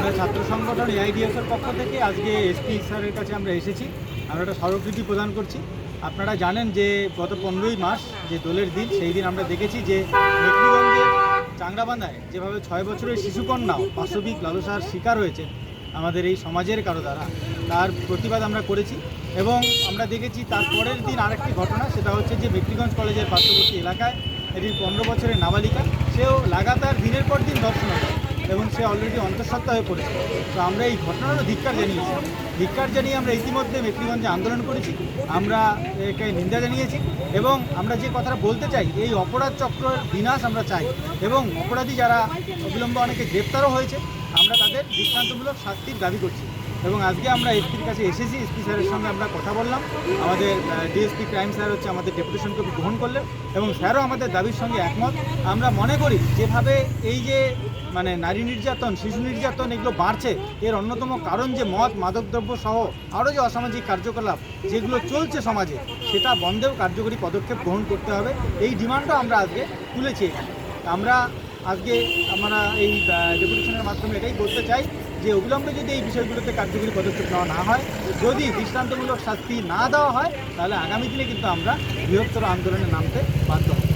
আমরা ছাত্র সংগঠন এআইডিএসের পক্ষ থেকে আজকে এসপি স্যারের কাছে আমরা এসেছি। আমরা একটা স্মারকলিপি প্রদান করছি। আপনারা জানেন যে গত পনেরোই মাস যে দোলের দিন, সেই দিন আমরা দেখেছি যে মেকলিগঞ্জের চাংরাবান্ধায় যেভাবে ছয় বছরের শিশুকন্যাও পাশবিক লালসার শিকার হয়েছে আমাদের এই সমাজের কারও দ্বারা, তার প্রতিবাদ আমরা করেছি এবং আমরা দেখেছি তার পরের দিন আরেকটি ঘটনা, সেটা হচ্ছে যে মেকলিগঞ্জ কলেজের পার্শ্ববর্তী এলাকায় এটি পনেরো বছরের নাবালিকা, সেও লাগাতার দিনের পর দিন দর্শন এবং সে অলরেডি অন্তঃসত্ত্বা হয়ে পড়েছে। তো আমরা এই ঘটনারও ধিক্কার জানিয়েছি। ধিক্কার জানিয়ে আমরা ইতিমধ্যে মেকলিগঞ্জে আন্দোলন করেছি। আমরা একে নিন্দা জানিয়েছি এবং আমরা যে কথাটা বলতে চাই, এই অপরাধ চক্রের বিনাশ আমরা চাই এবং অপরাধী যারা অবিলম্বে অনেকে গ্রেপ্তারও হয়েছে, আমরা তাদের দৃষ্টান্তমূলক শাস্তির দাবি করছি। এবং আজকে আমরা এসপির কাছে এসেছি। এসপি স্যারের সঙ্গে আমরা কথা বললাম। আমাদের ডিএসপি ক্রাইম স্যার হচ্ছে আমাদের ডেপুটেশনকে গ্রহণ করলেন এবং স্যারও আমাদের দাবির সঙ্গে একমত। আমরা মনে করি যেভাবে এই যে মানে নারী নির্যাতন, শিশু নির্যাতন এগুলো বাড়ছে, এর অন্যতম কারণ যে মদ, মাদকদ্রব্য সহ আরও যে অসামাজিক কার্যকলাপ যেগুলো চলছে সমাজে, সেটা বন্ধেও কার্যকরী পদক্ষেপ গ্রহণ করতে হবে। এই ডিমান্ডও আমরা আজকে তুলেছি আমরা আজকে আমরা এই ডেপুটেশনের মাধ্যমে এটাই বলতে চাই যে অবিলম্বে যদি এই বিষয়গুলোতে কার্যকরী পদক্ষেপ নেওয়া না হয়, যদি দৃষ্টান্তমূলক শাস্তি না দেওয়া হয়, তাহলে আগামী দিনে কিন্তু আমরা বৃহত্তর আন্দোলনে নামতে বাধ্য হব।